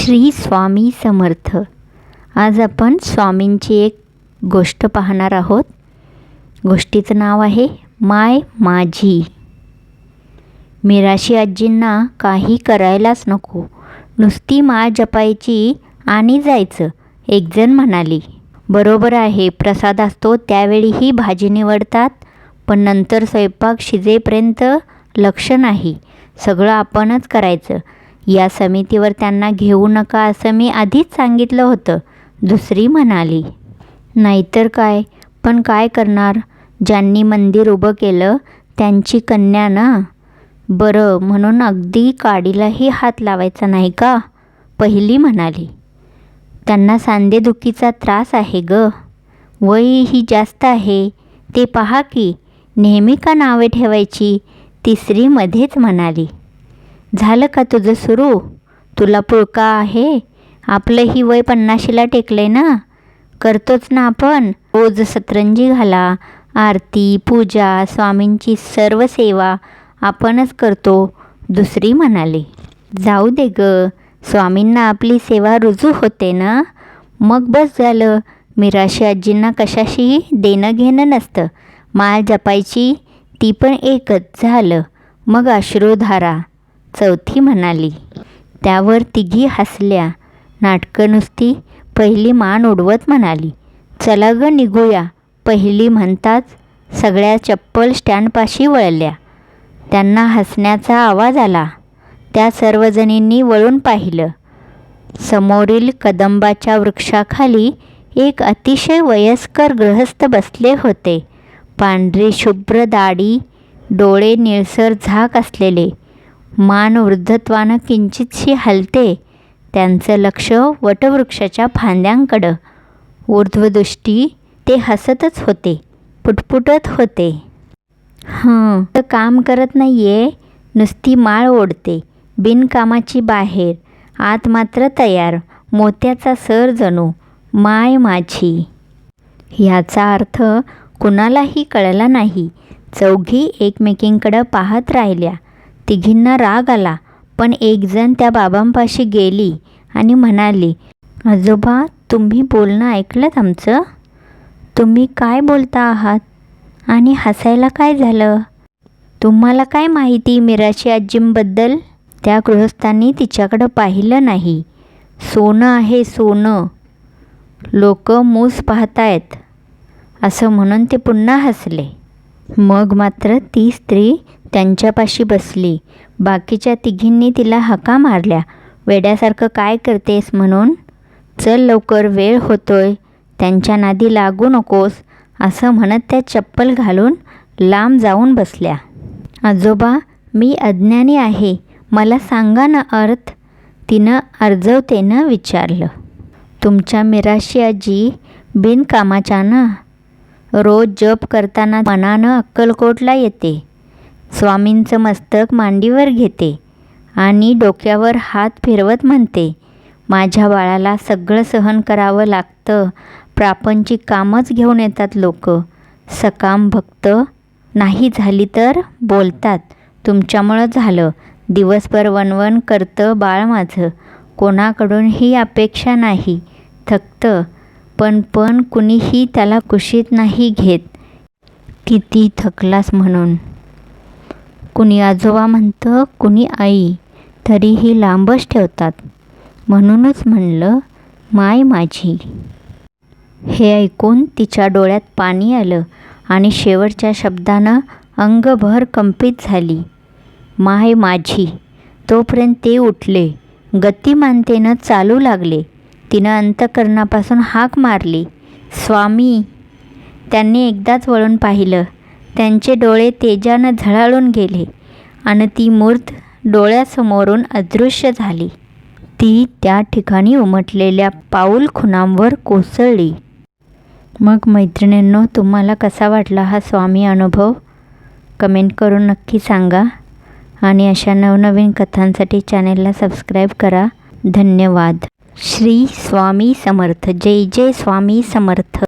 श्री स्वामी समर्थ. आज आपण स्वामींची एक गोष्ट पाहणार आहोत. गोष्टीचं नाव आहे माय माझी. मिराशी आजींना काही करायलाच नको. नुसती माळ जपायची आणि जायचं एकजण म्हणाली. बरोबर आहे प्रसाद असतो त्यावेळीही भाजी निवडतात पण नंतर स्वयंपाक शिजेपर्यंत लक्ष नाही. सगळं आपणच करायचं. या समितीवर त्यांना घेऊ नका असं मी आधीच सांगितलं होतं. दुसरी म्हणाली नाहीतर काय? पण काय करणार? ज्यांनी मंदिर उभं केलं त्यांची कन्या ना? बरं म्हणून अगदी काडीलाही हात लावायचा नाही का? पहिली म्हणाली त्यांना सांधेदुखीचा त्रास आहे ग. वयही जास्त आहे. ते पहा की नेहमी का नावे ठेवायची? तिसरी मध्येच म्हणाली झालं का तुझं सुरू? तुला पुळका आहे? आपलंही वय पन्नाशीला टेकलंय ना? करतोच ना आपण. रोज सतरंजी घाला आरती पूजा स्वामींची सर्व सेवा आपणच करतो दुसरी म्हणाली. जाऊ दे ग स्वामींना आपली सेवा रुजू होते ना? मग बस झालं. मिराशी आजींना कशाशी देणं घेणं नसतं. माळ जपायची ती पण एकच झालं. मग अश्रुधारा चौथी म्हणाली त्यावर तिघी हसल्या नाटकं नुसती पहिली मान उडवत म्हणाली चला ग निघूया पहिली म्हणताच सगळ्या चप्पल स्टँडपाशी वळल्या. त्यांना हसण्याचा आवाज आला. त्या सर्वजणींनी वळून पाहिलं. समोरील कदंबाच्या वृक्षाखाली एक अतिशय वयस्कर गृहस्थ बसले होते. पांढरी शुभ्र दाढी डोळे निळसर झाक असलेले. मान वृद्धत्वानं किंचितशी हलते त्यांचं लक्ष वटवृक्षाच्या फांद्यांकडं. ऊर्ध्वदृष्टी ते हसतच होते पुटपुटत होते. हं तर काम करत नाही आहे नुसती माळ ओढते बिनकामाची बाहेर आत मात्र तयार मोत्याचा सर जणू माय माझी. ह्याचा अर्थ कुणालाही कळला नाही चौघी एकमेकींकडं पाहत राहिल्या तिघींना राग आला पण एकजण त्या बाबांपाशी गेली आणि म्हणाली आजोबा तुम्ही बोलणं ऐकलं आमचं? तुम्ही काय बोलता आहात? आणि हसायला काय झालं? तुम्हाला काय माहिती मिराशी आजींबद्दल? त्या गृहस्थांनी तिच्याकडं पाहिलं नाही. सोनं आहे सोनं. लोक मूस पाहतायत. असं म्हणून ते पुन्हा हसले. मग मात्र ती स्त्री त्यांच्यापाशी बसली. बाकीच्या तिघींनी तिला हका मारल्या. वेड्यासारखं काय करतेस म्हणून? चल लवकर वेळ होतोय. त्यांच्या नादी लागू नकोस असं म्हणत त्या चप्पल घालून लांब जाऊन बसल्या. आजोबा मी अज्ञानी आहे. मला सांगा ना अर्थ. तिनं अर्जवतेनं विचारलं. तुमच्या मिराशी आजी बिनकामाच्या ना? रोज जप करताना मनानं अक्कलकोटला येते. स्वामींचं मस्तक मांडीवर घेते आणि डोक्यावर हात फिरवत म्हणते माझ्या बाळाला सगळं सहन करावं लागतं. प्रापंचिक कामच घेऊन येतात लोक. सकाम भक्त नाही झाली तर बोलतात. तुमच्यामुळं झालं. दिवसभर वनवन करतं बाळ माझं. कोणाकडून ही अपेक्षा नाही. थकतं. पण पण कुणीही त्याला कुशीत नाही घेत. किती थकलास म्हणून. कुणी आजोबा म्हणतं कुणी आई तरीही लांबच ठेवतात. म्हणूनच म्हणलं माय माझी. हे ऐकून तिच्या डोळ्यात पाणी आलं आणि शेवटच्या शब्दानं अंगभर कंपित झाली. माय माझी. तोपर्यंत ते उठले. गतिमानतेनं चालू लागले. तिनं अंतकरणापासून हाक मारली. स्वामी. त्यांनी एकदाच वळून पाहिलं. त्यांचे डोळे तेजानं झळाळून गेले आणि ती मूर्त डोळ्यासमोरून अदृश्य झाली. ती त्या ठिकाणी उमटलेल्या पाऊल खुणांवर कोसळली. मग मैत्रिणींनो तुम्हाला कसा वाटला हा स्वामी अनुभव? कमेंट करून नक्की सांगा आणि अशा नवनवीन कथांसाठी चॅनेलला सबस्क्राईब करा. धन्यवाद. श्री स्वामी समर्थ. जय जय स्वामी समर्थ.